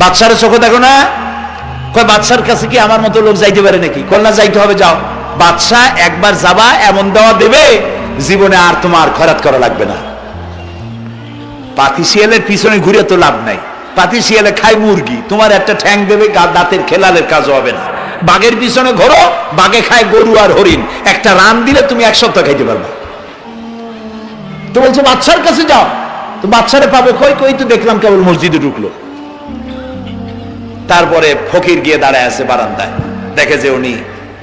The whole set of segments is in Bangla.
বাচ্চারে চোখে দেখো না? কয় বাচ্চার কাছে কি আমার মতো লোক যাইতে পারে নাকি? না, যাইতে হবে, যাও। বাচ্চা একবার যাবা, এমন দেওয়া দেবে, জীবনে আর তোমার খরাত করা লাগবে না। পাতি শিয়ালের পিছনে ঘুরে তো লাভ নাই। পাতি শিয়ালে খায় মুরগি, তোমার একটা ঠ্যাং দেবে দাঁতের খেলালের কাজ হবে না। বাঘের পিছনে ঘোরো, বাঘে খায় গরু আর হরিণ। একটা রান দিলে তুমি এক সপ্তাহ খাইতে পারবে। তো বলছে বাচ্চার কাছে যাও। তো বাচ্চারে পাবে, কই কই, তো দেখলাম কেবল মসজিদে ঢুকলো। তারপরে ফকির গিয়ে দাঁড়ায় আছে বারান্দায়। দেখে যে উনি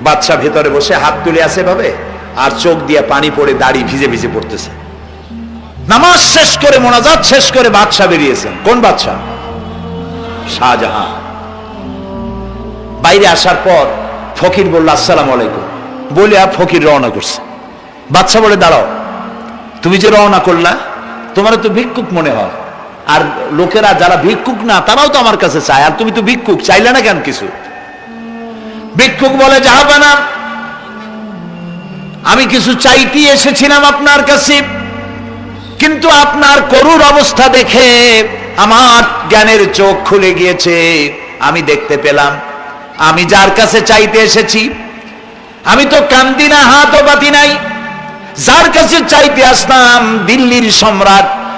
বাচ্চা ভেতরে বসে হাত তুলে আছে ভাবে, আর চোখ দিয়ে পানি পড়ে দাড়ি ভিজে ভিজে পড়তেছে। নামাজ শেষ করে, মোনাজাত শেষ করে বাদশাহ বেরিয়েছেন। কোন বাদশাহ? শাহজাহান। বাইরে আসার পর ফকির বলল, আসসালাম আলাইকুম। বলে আর ফকির রওনা করছে। বাদশা বলে, দাঁড়াও। তুমি যে রওনা করলা তোমার তো ভিক্ষুক মনে হয়। আর লোকেরা যারা ভিক্ষুক না, তারাও তো আমার কাছে চায়। আর তুমি তো ভিক্ষুক, চাইলে না কেন কিছু? ভিক্ষুক বলে যাহাবানা আমি কিছু চাইতে এসেছিলাম আপনার কাছে। কিন্তু আপনার করুর অবস্থা দেখে আমার জ্ঞানের চোখ খুলে গিয়েছে। আমি দেখতে পেলাম, আমি যার কাছে চাইতে এসেছি, আমি তো কান্দি না, হাতও পাতি নাই। যার কাছে চাইতে আসলাম দিল্লির সম্রাট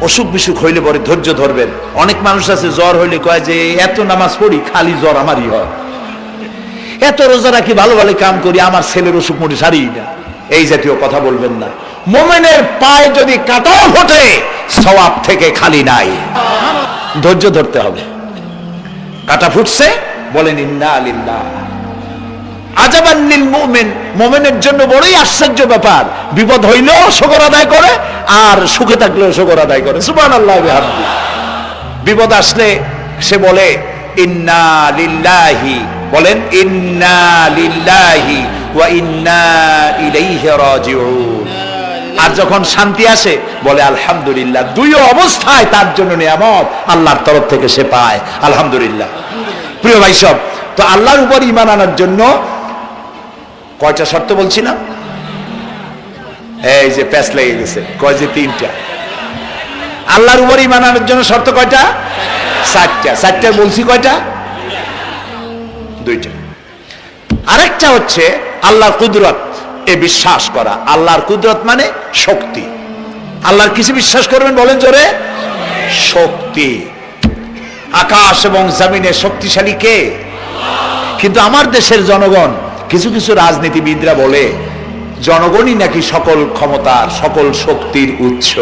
অসুখ বিসুখ হইলে পরে ধৈর্য ধরবেন। অনেক মানুষ আছে, জ্বর হইলে কয় যে, এত নামাজ পড়ি, খালি জ্বর আমারই হয়। এত রোজা রাখি, ভালো ভালো কাম করি, আমার ছেলের অসুখ মোটে সারি না। এই জাতীয় কথা বলবেন না। মোমেনের পায়ে যদি কাটাও ফোটে, সওয়াব থেকে খালি নাই। ধৈর্য ধরতে হবে। কাটা ফুটছে, বলেন, ইন্না আলিল্লাহ আজাবান্নিল মুমিন, মুমিনের জন্য বড়ই আশ্চর্য ব্যাপার। বিপদ হইলেও শকর আদায় করে, আর সুখে থাকলেও শকর আদায় করে। সুবহানাল্লাহ বিহামদি। বিপদ আসলে সে বলে, ইন্না লিল্লাহি। বলেন, ইন্না লিল্লাহি ওয়া ইন্না ইলাইহি রাজিউন। আর যখন শান্তি আসে, বলে, আলহামদুলিল্লাহ। দুই অবস্থায় তার জন্য নিয়ামত আল্লাহর তরফ থেকে সে পায়। আলহামদুলিল্লাহ। প্রিয় ভাই সব, তো আল্লাহর উপর ইমান আনার জন্য কয়টা শর্ত বলছি না? এই যে প্যাস লেগে গেছে। কয় যে তিনটা? আল্লাহর উপর ইমান জন্য শর্ত কয়টা? চারটা। চারটা বলছি কয়টা? দুইটা। আরেকটা হচ্ছে আল্লাহর কুদরত, এ বিশ্বাস করা। আল্লাহর কুদরত মানে শক্তি। আল্লাহর কিছু বিশ্বাস করবেন বলেন জোরে? শক্তি। আকাশ এবং জমিনে শক্তিশালী কে? কিন্তু আমার দেশের জনগণ কিছু কিছু রাজনীতিবিদরা বলে, জনগণই নাকি সকল ক্ষমতার, সকল শক্তির উৎস।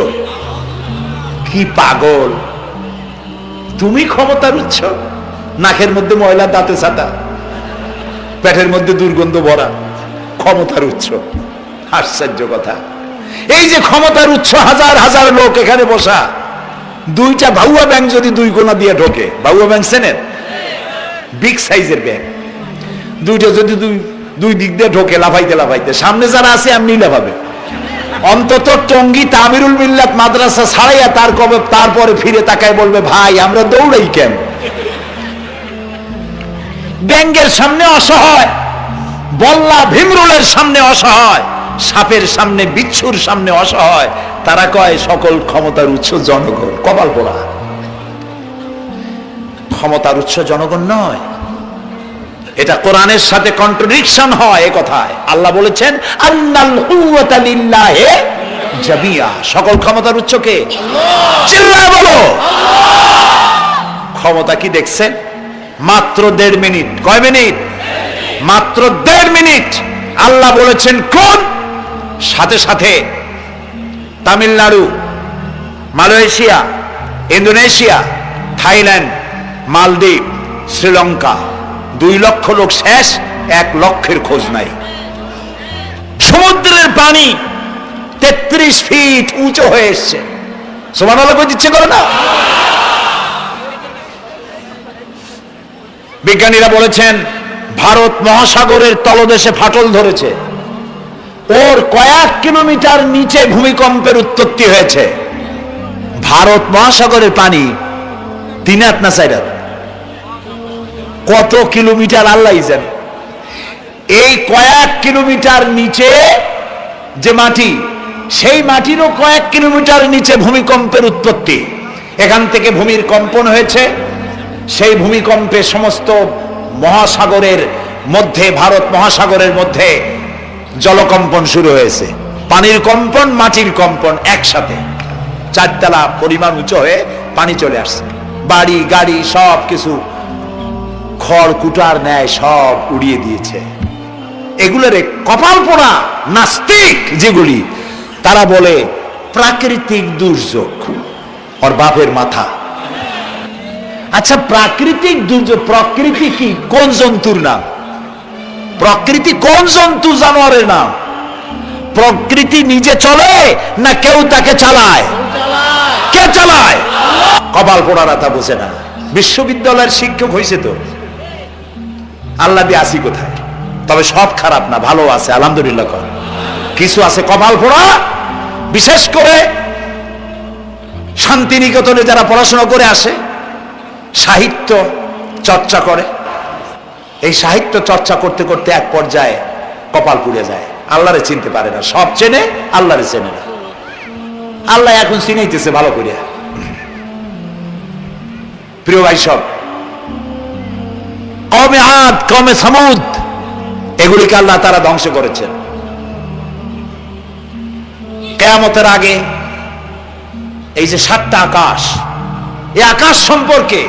কি পাগল। তুমি ক্ষমতার উৎস? নাকের মধ্যে ময়লা দাঁতে ছাতা। পেটের মধ্যে দুর্গন্ধ ভরা। ক্ষমতার উৎস। আশ্চর্য কথা। এই যে ক্ষমতার উৎস, হাজার হাজার লোক এখানে বসা। দুইটা ভাউয়া ব্যাংক যদি দুই কোনা দিয়ে ঢোকে ভাউয়া ব্যাংক সেনের? বিগ সাইজের ব্যাংক। দুইটা যদি দুই দুই দিক দিয়ে ঢোকে, লাফাইতে লাফাইতে। সামনে যারা আছে, এমনি লাফাবে। অন্তত টঙ্গি তামিরুল মিল্লাত মাদ্রাসা ছাড়াইয়া তার কবে তারপরে ফিরে তাকায় বলবে, ভাই, আমরা দৌড়াই কেন? ব্যাংকের সামনে অসহায়, বল্লা ভীমরুলের সামনে অসহায়, সাপের সামনে, বিচ্ছুর সামনে অসহায়। তারা কয়, সকল ক্ষমতার উৎস জনগণ। কপাল পোড়া। ক্ষমতার উৎস জনগণ নয়। এটা কোরআনের সাথে কন্ট্রোডিকশন হয় এ কথায়। আল্লাহ বলেছেন আন্নাল হুওয়াতা লিল্লাহি জামিয়া। সকল ক্ষমতার উৎস কে? চিল্লায় বলো। ক্ষমতা কি দেখছেন? মাত্র দেড় মিনিট। কয় মিনিট? মাত্র দেড় মিনিট। আল্লাহ বলেছেন কোন? সাথে সাথে। তামিলনাড়ু মালয়েশিয়া ইন্দোনেশিয়া থাইল্যান্ড মালদ্বীপ শ্রীলঙ্কা। দুই লক্ষ লোক শেষ, এক লক্ষের খোঁজ নাই। সমুদ্রের পানি তেত্রিশ ফিট উঁচু হয়ে এসছে। সমান আলো ইচ্ছে করে না? বিজ্ঞানীরা বলেছেন, ভারত মহাসাগরের তলদেশে ফাটল ধরেছে। ওর কয়েক কিলোমিটার নিচে ভূমিকম্পের উৎপত্তি হয়েছে। ভারত মহাসাগরের পানি তিন হাত না চার হাত? কত কিলোমিটার আল্লাহ জানে? এই কয়েক কিলোমিটার নিচে যে মাটি, সেই মাটিরও কয়েক কিলোমিটার নিচে ভূমিকম্পের উৎপত্তি। এখান থেকে ভূমির কম্পন হয়েছে। সেই ভূমিকম্পে সমস্ত মহাসাগরের মধ্যে, ভারত মহাসাগরের মধ্যে জলকম্পন শুরু হয়েছে। পানির কম্পন, মাটির কম্পন একসাথে। চারতলা পরিমাণ উঁচু হয়ে পানি চলে আসছে। বাড়ি, গাড়ি সব কিছু খড়, কুটার ন্যায় সব উড়িয়ে দিয়েছে। এগুলোর কপাল পোড়া নাস্তিক যেগুলি, তারা বলে প্রাকৃতিক দুর্যোগ, ওর বাপের মাথা। আচ্ছা প্রাকৃতিক দুর্যোগ, প্রকৃতি কি? কোন জন্তুর নাম? প্রকৃতি কোন জন্তু জানোয়ারের নাম? প্রকৃতি নিজে চলে না কেউ তাকে চালায়? কে চালায়? কপাল পোড়ারা তা বোঝে না। বিশ্ববিদ্যালয়ের শিক্ষক হয়েছে তো। আল্লাহ দিয়ে আসি কোথায়? তবে সব খারাপ না, ভালো আছে, আলহামদুলিল্লাহ কর। কিছু আছে কপাল পোড়া, বিশেষ করে শান্তিনিকেতনে যারা পড়াশোনা করে আসে, সাহিত্য চর্চা করে, এই সাহিত্য চর্চা করতে করতে এক পর্যায়ে কপাল পুড়ে যায়। আল্লাহরে চিনতে পারে না, সব চেনে, আল্লাহরে চেনে না। আল্লাহ এখন চিনাইতেছে ভালো করিয়া প্রিয় ভাই সব কমে আদ কমে সামুদ, এগুলিকে আল্লাহ তারা ধ্বংস করেছেন। কেয়ামতের আগে এই যে সাতটা আকাশ, এই আকাশ সম্পর্কে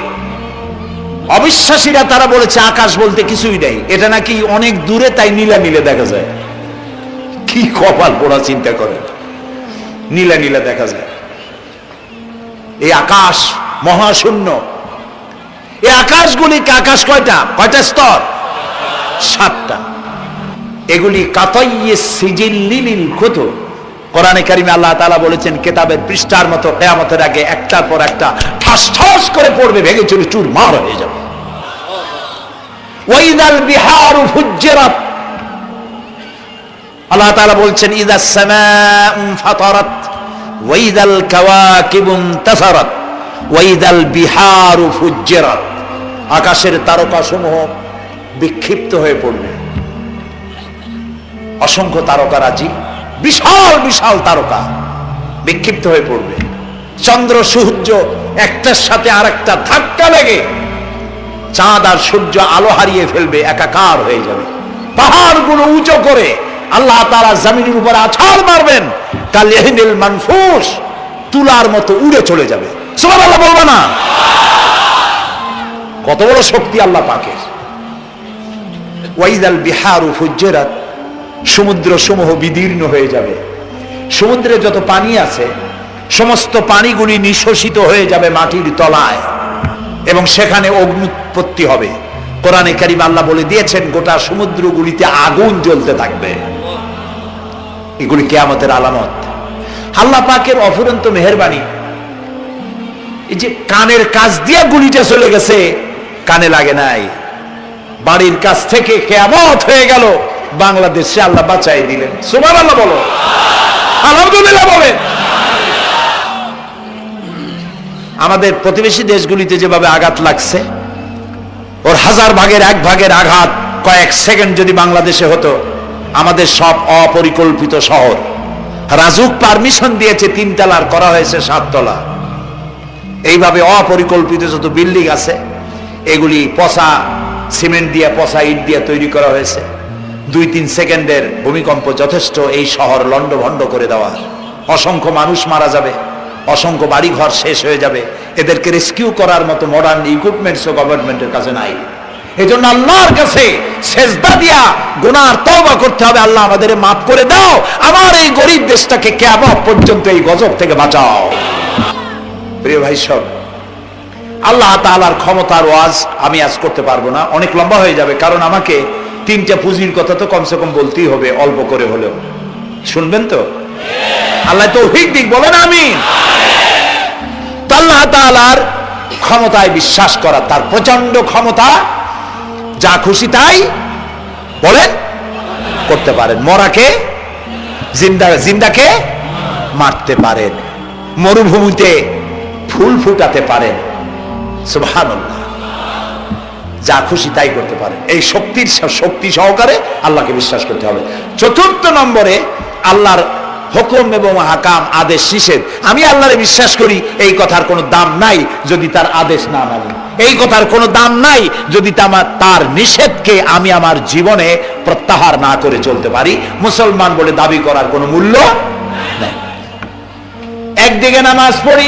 অবিশ্বাসীরা তারা বলেছে, আকাশ বলতে কিছুই নেই। এটা নাকি অনেক দূরে, তাই নীলা নীলে দেখা যায়। কি কপাল পোড়া চিন্তা করে। নীলা নীলা দেখা যায়। এই আকাশ মহাশূন্য। এই আকাশগুলি আকাশ কয়টা? কয়টা স্তর? সাতটা। এগুলি কাতাইয়ে সিজিল্লিলিল কত কোরআনে কারিমে আল্লাহ তাআলা বলেছেন, কেতাবের পৃষ্ঠার মতো কেয়ামতের আগে একটার পর একটা ঠাস ঠাস করে পড়বে, ভেঙে চুরি চুর মার হয়ে যাবে। ওয়াইদাল বিহারু ফুজ্জিরাত। আল্লাহ তাআলা বলছেন, ইদা সামাউ ফাতারাত, ওয়াইদাল কাওয়াকিবু তাসারাত, ওয়াইদাল বিহারু ফুজ্জিরাত। আকাশের তারকাসমূহ বিক্ষিপ্ত হয়ে পড়বে অসংখ্য তারকারাজি বিশাল বিশাল তারকা বিক্ষিপ্ত হয়ে পড়বে। চন্দ্র, সূর্য একটার সাথে আরেকটা ধাক্কা লেগে চাঁদ আর সূর্য আলো হারিয়ে ফেলবে, একাকার হয়ে যাবে। পাহাড়গুলো উঁচু করে আল্লাহ তারা জমিনের উপর আছাড় মারবেন। কালিহিনিল মানফুস, তুলার মতো উড়ে চলে যাবে। সুবহানাল্লাহ বলব না? কত বড় শক্তি আল্লাহ পাকের। ওয়াইদাল বিহারু ফুজ্জেরাত সমুদ্র সমূহ বিদীর্ণ হয়ে যাবে। সমুদ্রে যত পানি আছে, সমস্ত পানিগুলি নিঃশোষিত হয়ে যাবে মাটির তলায়, এবং সেখানে অগ্নুৎপত্তি হবে। কোরআনে কারিম আল্লাহ বলে দিয়েছেন, গোটা সমুদ্রগুলিতে আগুন জ্বলতে থাকবে। এগুলি কে কেয়ামতের আলামত। আল্লাহ পাকের অফুরন্ত মেহরবানি। এই যে কানের কাজ দিয়ে গুলিটা চলে গেছে কানে লাগে নাই। বাড়ির কাছ থেকে কেয়ামত হয়ে গেল। বাংলাদেশে আল্লাহ বাঁচাই দিলেন। সুমান আল্লাহ বলো। আলহামদুলিল্লাহ বলেন। আমাদের প্রতিবেশী দেশগুলিতে যেভাবে আঘাত লাগছে, ওর হাজার ভাগের এক ভাগের আঘাত কয়েক সেকেন্ড যদি বাংলাদেশে হতো, আমাদের সব অপরিকল্পিত শহর। রাজুক পারমিশন দিয়েছে, তিনতলার করা হয়েছে সাততলা। এইভাবে অপরিকল্পিত যত বিল্ডিং আছে এগুলি পচা, সিমেন্ট দিয়ে, পচা ইট দিয়ে তৈরি করা হয়েছে। দুই তিন সেকেন্ডের ভূমিকম্প যথেষ্ট এই শহর লণ্ডভণ্ড করে দেওয়ার অসংখ্য মানুষ মারা যাবে, অসংখ্য বাড়িঘর শেষ হয়ে যাবে। এদেরকে রেস্কিউ করার মতো মডার্ন ইকুইপমেন্টসও গভর্নমেন্টের কাছে নাই। এই জন্য আল্লাহর কাছে সেজদা দিয়া গুনার তওবা করতে হবে। আল্লাহ আমাদের মাফ করে দাও। আমার এই গরিব দেশটাকে কেমন পর্যন্ত এই গজব থেকে বাঁচাও। প্রিয় ভাই সব আল্লাহ তাআলার ক্ষমতার ওয়াজ আমি আজ করতে পারব না। অনেক লম্বা হয়ে যাবে, কারণ আমাকে তিনটা পুঁজির কথা তো কমসে কম বলতেই হবে, অল্প করে হলেও। শুনবেন তো? আল্লাহ তো দিক, বলেন আমি আল্লাহ তাআলার ক্ষমতায় বিশ্বাস করা, তার প্রচণ্ড ক্ষমতা যা খুশি তাই বলেন, করতে পারেন। মরাকে, জিন্দা, জিন্দাকে মারতে পারেন। মরুভূমিতে ফুল ফুটাতে পারেন। যা খুশি তাই করতে পারে। এই শক্তির শক্তি সহকারে আল্লাহকে বিশ্বাস করতে হবে। চতুর্থ নম্বরে আল্লাহর হুকুম এবং হাকাম, আদেশ নিষেধ। আমি আল্লাহরে বিশ্বাস করি, এই কথার কোনো দাম নাই যদি তার আদেশ না মানি। এই কথার কোনো দাম নাই যদি তার নিষেধকে আমি আমার জীবনে প্রত্যাহার না করে চলতে পারি। মুসলমান বলে দাবি করার কোনো মূল্য নেই। একদিকে নামাজ পড়ি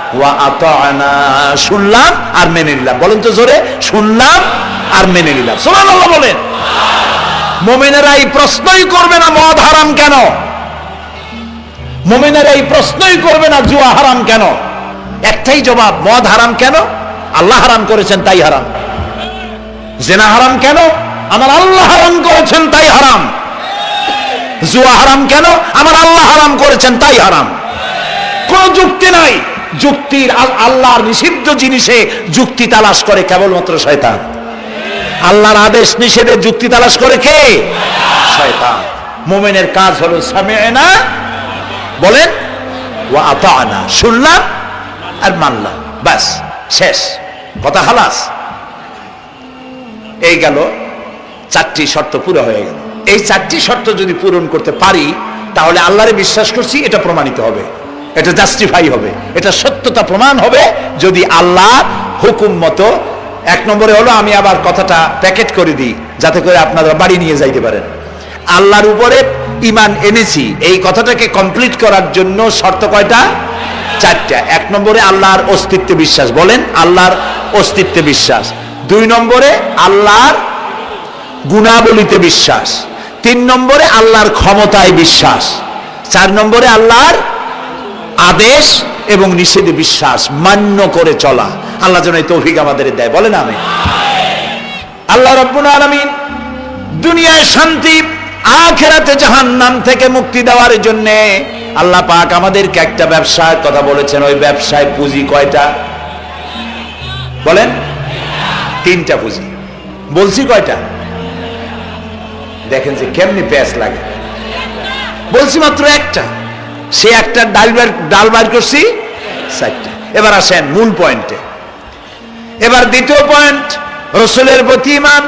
ওয়া শুনলাম আর মেনে নিলাম। বলেন তো জোরে, শুনলাম আর মেনে নিলাম। সুবহানাল্লাহ বলেন। মোমেনেরা এই প্রশ্নই করবে না মদ হারাম কেন? মোমেনেরা এই প্রশ্নই করবে না জুয়া হারাম কেন? একটাই জবাব, মদ হারাম কেন? আল্লাহ হারাম করেছেন, তাই হারাম। জেনা হারাম কেন? আমার আল্লাহ হারাম করেছেন, তাই হারাম। জুয়া হারাম কেন? আমার আল্লাহ হারাম করেছেন, তাই হারাম। কোন যুক্তি নাই। যুক্তির আল- আল্লাহর নিষিদ্ধ জিনিসে যুক্তি তালাশ করে কেবলমাত্র শয়তান। আল্লাহর আদেশ নিষেধে যুক্তি তালাশ করে কে? শয়তান। মোমেনের কাজ হলো সামিয়না বলেন ও আতানা শুনলাম আর মানলাম। ব্যাস, শেষ। কথা হালাস এই গেল, চারটি শর্ত পুরো হয়ে গেল। এই চারটি শর্ত যদি পূরণ করতে পারি, তাহলে আল্লাহরে বিশ্বাস করছি এটা প্রমাণিত হবে। এটা জাস্টিফাই হবে। এটা সত্যতা প্রমাণ হবে যদি আল্লাহ হুকুম মতো, এক নম্বরে হলো আমি আবার কথাটা প্যাকেট করে দিই, যাতে করে আপনারা বাড়ি নিয়ে যাইতে পারেন। আল্লাহর উপরে ইমান এনেছি, এই কথাটাকে কমপ্লিট করার জন্য শর্ত কয়টা? চারটা। এক নম্বরে আল্লাহর অস্তিত্বে বিশ্বাস। বলেন, আল্লাহর অস্তিত্বে বিশ্বাস। দুই নম্বরে আল্লাহর গুণাবলিতে বিশ্বাস। তিন নম্বরে আল্লাহর ক্ষমতায় বিশ্বাস। চার নম্বরে আল্লাহর আদেশ এবং নিষেধে বিশ্বাস, মান্য করে চলা। আল্লাহ যেন এই তৌফিক আমাদের দেয়। বলেন আমি আল্লাহ রব্বুল আলামিন দুনিয়ায় শান্তি, আখেরাতে জাহান নাম থেকে মুক্তি দেওয়ার জন্য আল্লাহ পাক আমাদেরকে একটা ব্যবসার কথা বলেছেন। ওই ব্যবসায় পুঁজি কয়টা? বলেন? তিনটা পুঁজি। বলছি কয়টা? দেখেন যে কেমনি প্যাঁচ লাগে। বলছি মাত্র একটা। সে একটা ডাল বার ডাল বার করছি, চারটা। এবার আসেন মূল পয়েন্টে। এবার দ্বিতীয় পয়েন্ট, রসুলের প্রতি ইমান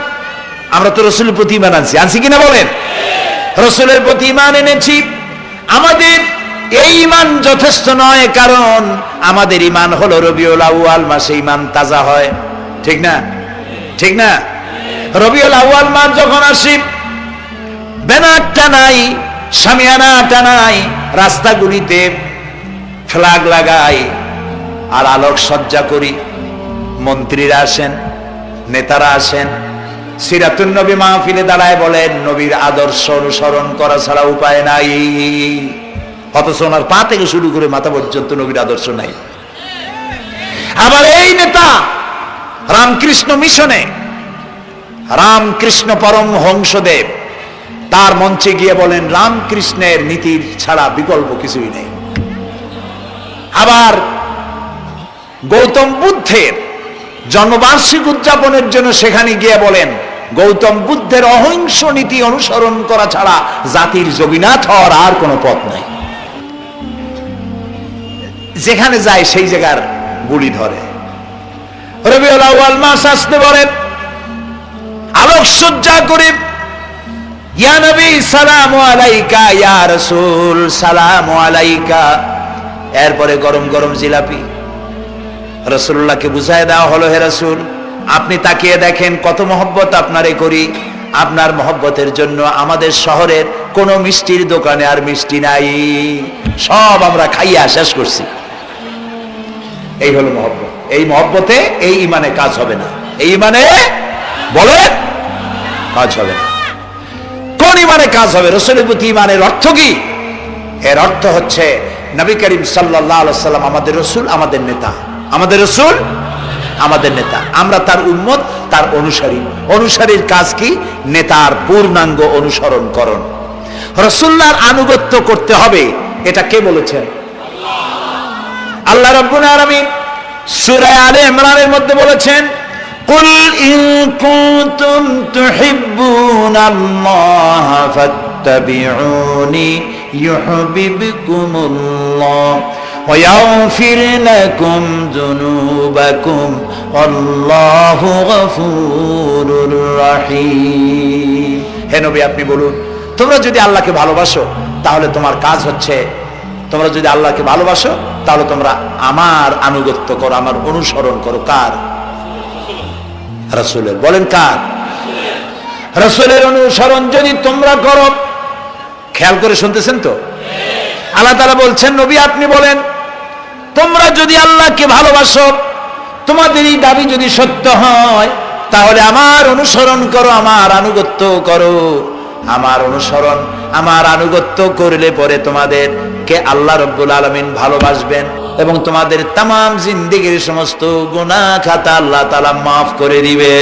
আমরা তো রসুলের প্রতি ইমান আনছি। আনছি কিনা বলেন? রসুলের প্রতি ইমান এনেছি। আমাদের এই ইমান যথেষ্ট নয়, কারণ আমাদের ইমান হলো রবিউল আউয়াল মাসে ইমান তাজা হয়। ঠিক না? ঠিক না? রবিউল আউয়াল মাস যখন আসি ব্যানার টানাই সামিয়ানা টানাই রাস্তাগুলিতে ফ্ল্যাগ লাগাই আর আলোক সজ্জা করি। মন্ত্রীরা আসেন, নেতারা আসেন। সিরাতুন নবী মাহফিলে দাঁড়ায় বলেন, নবীর আদর্শ অনুসরণ করা ছাড়া উপায় নাই। অথচ ওনার পা থেকে শুরু করে মাথা পর্যন্ত নবীর আদর্শ নাই। আবার এই নেতা রামকৃষ্ণ মিশনে, রামকৃষ্ণ পরম হংসদেব তার মঞ্চে গিয়ে বলেন, রামকৃষ্ণের নীতির ছাড়া বিকল্প কিছুই নেই। আবার গৌতম বুদ্ধের জন্মবার্ষিক উদযাপনের জন্য সেখানে গিয়ে বলেন, গৌতম বুদ্ধের অহিংস নীতি অনুসরণ করা ছাড়া জাতির যোগীনাথ হওয়ার আর কোনো পথ নাই। যেখানে যায় সেই জায়গার গুলি ধরে। রবিউল আউয়াল মাস আসতে বলেন আলোক সজ্জা করে ইয়া নবী, সালাম আলাইকা, ইয়া রাসূল, সালাম আলাইকা। এরপরে গরম গরম জিলাপি। রসুল্লাহকে বুঝায় দেওয়া হলো, হে রসুল, আপনি তাকিয়ে দেখেন কত মহব্বত আপনারে করি। আপনার মহব্বতের জন্য আমাদের শহরের কোন মিষ্টির দোকানে আর মিষ্টি নাই। সব আমরা খাইয়া শেষ করছি। এই হলো মহব্বত। এই মহব্বতে এই ইমানে কাজ হবে না। এই ইমানে বলেন, কাজ হবে না। ইমানে কাজ হবে। রসুলের প্রতি ইমানের অর্থ কি? এর অর্থ হচ্ছে, নবী করিম সাল্লাম আমাদের রসুল, আমাদের নেতা। আমাদের রসুল, আমাদের নেতা। আমরা তার উন্মত তার অনুসারী। অনুসারীর কাজ কি? নেতার পূর্ণাঙ্গ অনুসরণ করণ। রসুল্লার আনুগত্য করতে হবে, এটা কে বলেছেন? আল্লাহ রব্বুল আলামিন সূরা আলে ইমরানের মধ্যে বলেছেন قل إن كنتم تحبون الله فاتبعوني يحببكم الله ويغفر لكم ذنوبكم والله غفور رحيم হে নবী আপনি বলুন তোমরা যদি আল্লাহকে ভালোবাসো তাহলে তোমার কাজ হচ্ছে তোমরা যদি আল্লাহকে ভালোবাসো তাহলে তোমরা আমার আনুগত্য করো আমার অনুসরণ করো কার রসুলের। বলেন কার? রসুলের অনুসরণ যদি তোমরা করো, খেয়াল করে শুনতেছেন তো? আল্লাহ তালা বলছেন, নবী আপনি বলেন, তোমরা যদি আল্লাহকে ভালোবাসো, তোমাদের এই দাবি যদি সত্য হয়, তাহলে আমার অনুসরণ করো, আমার আনুগত্য করো। আমার অনুসরণ, আমার আনুগত্য করলে পরে তোমাদের কে আল্লাহ রব্বুল আলমিন ভালোবাসবেন। এবং তোমাদের তাম জিন্দিগির সমস্ত গুণা খাতা আল্লাহ তালা মাফ করে দিবে।